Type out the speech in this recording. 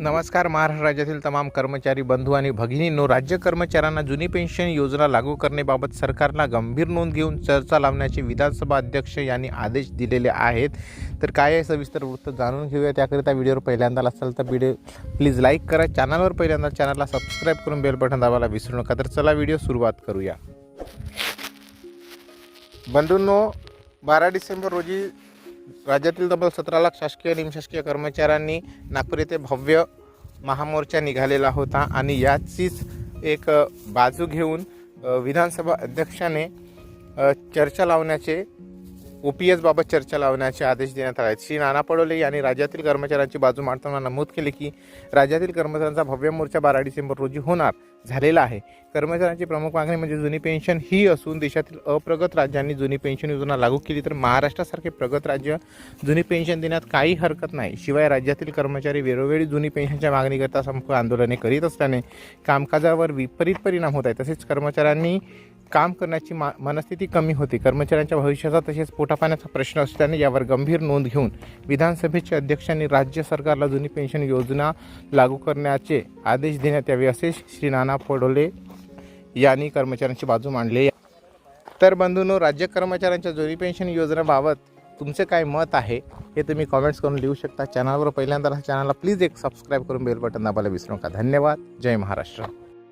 नमस्कार महाराष्ट्र राज्यातील तमाम कर्मचारी बंधू आणि भगिनींनो राज्य कर्मचाऱ्यांना जुनी पेन्शन योजना लागू करण्याबाबत सरकारला गंभीर नोंद घेऊन चर्चा लावण्याचे विधानसभा अध्यक्ष यांनी आदेश दिलेले आहेत. तर काय आहे सविस्तर वृत्त जाणून घेऊया. त्याकरिता व्हिडिओवर पहिल्यांदा असाल तर व्हिडिओ प्लीज लाईक करा. चॅनलवर पहिल्यांदा चॅनलला सबस्क्राईब करून बेल बटन दाबायला विसरू नका. तर चला व्हिडिओ सुरुवात करूया. बंधूंनो बारा डिसेंबर रोजी राज्यातील तब्बल सतरा लाख शासकीय निमशासकीय कर्मचाऱ्यांनी नागपूर येथे भव्य महामोर्चा निघालेला होता आणि याचीच एक बाजू घेऊन विधानसभा अध्यक्षाने चर्चा लावण्याचे ओ पी एसबाबत चर्चा लावण्याचे आदेश देण्यात आले आहेत श्री नाना पडोले यांनी राज्यातील कर्मचाऱ्यांची बाजू मांडताना नमूद केले की राज्यातील कर्मचाऱ्यांचा भव्य मोर्चा बारा डिसेंबर रोजी होणार झालेला आहे. कर्मचाऱ्यांची प्रमुख मागणी म्हणजे जुनी पेन्शन ही असून देशातील अप्रगत राज्यांनी जुनी पेन्शन योजना लागू केली तर महाराष्ट्रासारखे प्रगत राज्य जुनी पेन्शन देण्यात काही हरकत नाही. शिवाय राज्यातील कर्मचारी वेळोवेळी जुनी पेन्शनच्या मागणीकरता संप आंदोलने करीत असल्याने कामकाजावर विपरीत परिणाम होत आहे. तसेच कर्मचाऱ्यांनी काम करण्याची मा मनस्थिती कमी होती. कर्मचाऱ्यांच्या भविष्याचा तसेच पोटापाण्याचा प्रश्न असल्याने यावर गंभीर नोंद घेऊन विधानसभेचे अध्यक्षांनी राज्य सरकारला जुनी पेन्शन योजना लागू करण्याचे आदेश देण्यात यावे असे श्री नाना पडोले यांनी कर्मचाऱ्यांची बाजू मांडली. तर बंधूंनो राज्य कर्मचाऱ्यांच्या जुनी पेन्शन योजनेबाबत तुमचे काय मत आहे हे तुम्ही कॉमेंट्स करून लिहू शकता. चॅनलवर पहिल्यांदा चॅनलला प्लीज एक सबस्क्राईब करून बेल बटन दाबायला विसरू नका. धन्यवाद. जय महाराष्ट्र.